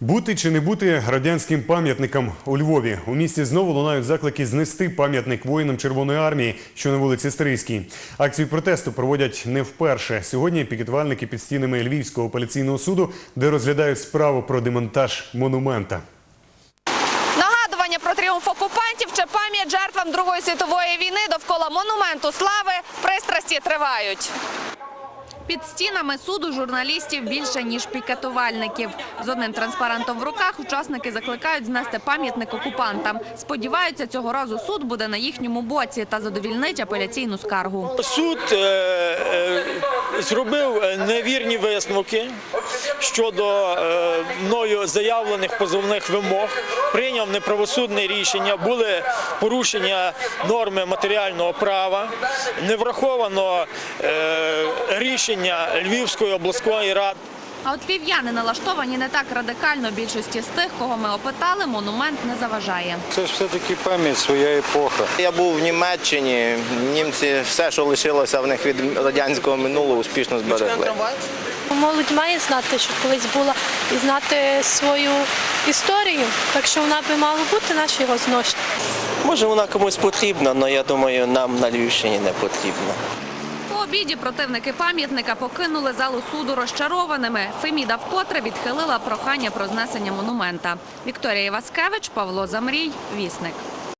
Бути чи не бути радянським пам'ятником у Львові. У місті знову лунають заклики знести пам'ятник воїнам Червоної армії, що на вулиці Стрийській. Акцію протесту проводять не вперше. Сьогодні пікетувальники під стінами Львівського апеляційного суду, де розглядають справу про демонтаж монумента. Нагадування про тріумф окупантів чи пам'ять жертвам Другої світової війни довкола монументу слави пристрасті тривають. Під стінами суду журналістів більше ніж пікетувальників. З одним транспарантом в руках учасники закликають знести пам'ятник окупантам. Сподіваються, цього разу суд буде на їхньому боці та задовільнить апеляційну скаргу. Суд е, е, зробив е, невірні висновки щодо мною заявлених позовних вимог, прийняв неправосудне рішення, були порушення норми матеріального права, не враховано е, рішення Львівської обласної ради. А от львів'яни налаштовані не так радикально. Більшості з тих, кого ми опитали, монумент не заважає. Це ж все-таки пам'ять своя епоха. Я був в Німеччині. Німці все, що лишилося в них від радянського минулого, успішно зберегли. Молодь має знати, що колись була, і знати свою історію. Так що вона би мала бути наші його зношення. Може, вона комусь потрібна, але я думаю, нам на Львівщині не потрібна. Обіді противники пам'ятника покинули залу суду розчарованими. Феміда вкотре відхилила прохання про знесення монумента. Вікторія Іваскевич, Павло Замрій, Вісник.